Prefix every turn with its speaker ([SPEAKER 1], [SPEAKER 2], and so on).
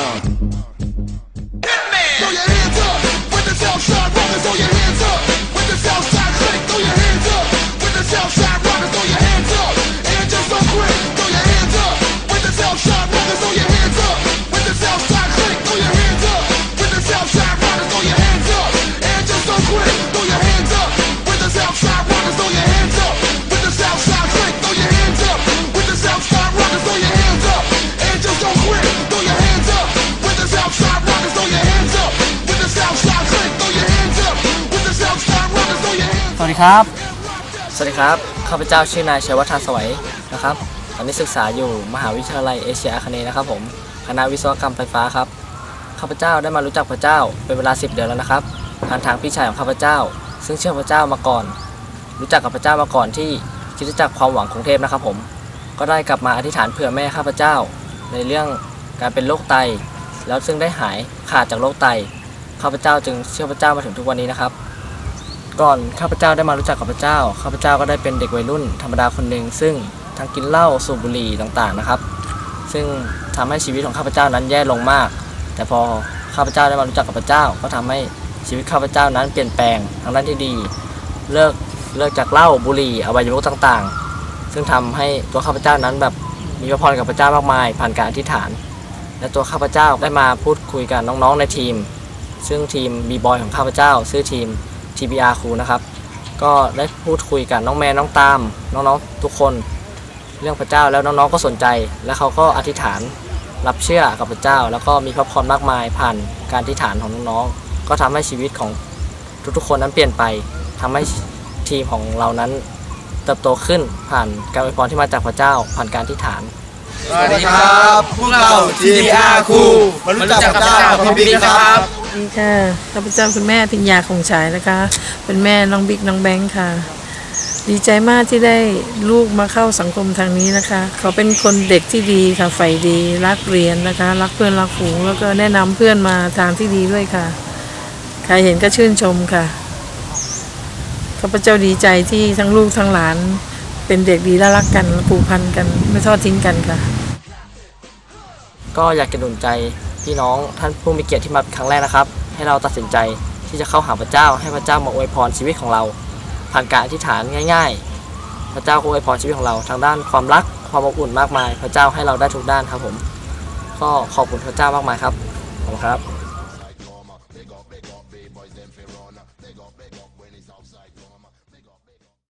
[SPEAKER 1] Oh.
[SPEAKER 2] สวัสดีครับ สวัสดีครับ ข้าพเจ้าชื่อนายชัยวัฒน์สวัยนะครับ ตอนนี้ศึกษาอยู่มหาวิทยาลัยเอเชียอาคเนย์นะครับผม คณะวิศวกรรมไฟฟ้าครับ ข้าพเจ้าได้มารู้จักพระเจ้าเป็นเวลา 10 เดือนแล้วนะครับผ่านทางพี่ชายของข้าพเจ้า ซึ่งเชื่อพระเจ้ามาก่อน รู้จักกับพระเจ้ามาก่อนที่คิดจักความหวังกรุงเทพนะครับผม ก็ได้กลับมาอธิษฐานเผื่อแม่ข้าพเจ้า ในเรื่องการเป็นโรคไต แล้วซึ่งได้หายขาดจากโรคไต ข้าพเจ้าจึงเชื่อพระเจ้ามาถึงทุกวันนี้นะครับ ก่อนข้าพเจ้าได้มารู้จักกับพระเจ้า ข้าพเจ้าก็ได้เป็นเด็กวัยรุ่นธรรมดาคนหนึ่งซึ่งทั้งกินเหล้าสูบบุหรี่ต่างๆนะครับ ซึ่งทำให้ชีวิตของข้าพเจ้านั้นแย่ลงมาก แต่พอข้าพเจ้าได้มารู้จักกับพระเจ้า ก็ทำให้ชีวิตข้าพเจ้านั้นเปลี่ยนแปลงทางด้านที่ดี เลิกเลิกจากเหล้าบุหรี่อบายมุขต่างๆ ซึ่งทำให้ตัวข้าพเจ้านั้นแบบมีพระพรกับพระเจ้ามากมาย ผ่านการอธิษฐาน และตัวข้าพเจ้าได้มาพูดคุยกับน้องๆในทีม ซึ่งทีมบีบอยของข้าพเจ้าชื่อทีม TBR ครูนะครับ ก็ได้พูดคุยกับน้องแมนน้องตาม น้องๆทุกคน เรื่องพระเจ้าแล้วน้องๆก็สนใจ และเขาก็อธิษฐานรับเชื่อกับพระเจ้า แล้วก็มีพระพรมากมายผ่านการอธิษฐานของน้องๆก็ทำให้ชีวิตของทุกๆคนนั้นเปลี่ยนไปทำให้ทีมของเรานั้นเติบโตขึ้นผ่านการอวยพรที่มาจากพระเจ้าผ่านการอธิษฐาน
[SPEAKER 3] สวัสดีครับ พวกเรา TDR ครูมารู้จักกับเจ้าพี่บิ๊กนะครับ
[SPEAKER 4] ดีค่ะข้าพเจ้าคุณแม่พิญญาคงฉายนะคะเป็นแม่น้องบิ๊กน้องแบงค์ค่ะ ดีใจมากที่ได้ลูกมาเข้าสังคมทางนี้นะคะ เขาเป็นคนเด็กที่ดีค่ะใฝ่ดีรักเรียนนะคะ รักเพื่อนรักฝูงแล้วก็แนะนำเพื่อนมาทางที่ดีด้วยค่ะ ใครเห็นก็ชื่นชมค่ะข้าพเจ้าดีใจที่ทั้งลูกทั้งหลาน เป็นเด็กดีและรักกันผูกพันกันไม่ทอดทิ้งกันค่ะ
[SPEAKER 2] ก็อยากจะหนุนใจ พี่น้องท่านผู้มีเกียรติที่มาครั้งแรกนะครับ ให้เราตัดสินใจที่จะเข้าหาพระเจ้า ให้พระเจ้ามาอวยพรชีวิตของเรา ผ่านการอธิษฐานง่าย ๆ พระเจ้าก็อวยพรชีวิตของเรา ทางด้านความรักความอบอุ่นมากมาย พระเจ้าให้เราได้ทุกด้านครับผมก็ขอบคุณพระเจ้ามากมายครับขอบคุณครับ They got big boys, them Ferrona. They got big up when it's outside.